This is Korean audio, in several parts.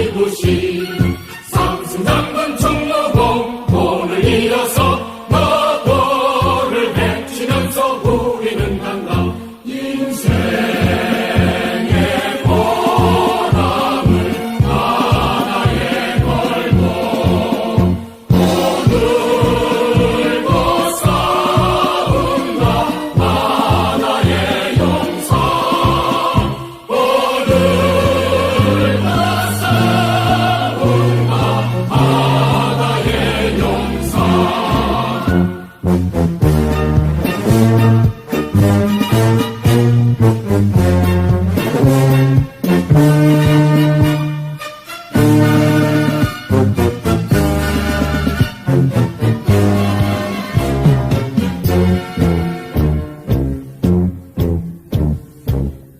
이곳이 삼승당군 종로공 오늘 이어서 너도를 헤치면서 우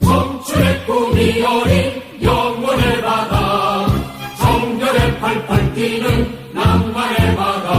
청춘의 꿈이 어린 영원의 바다. 정열에 팔팔 뛰는 낭만의 바다.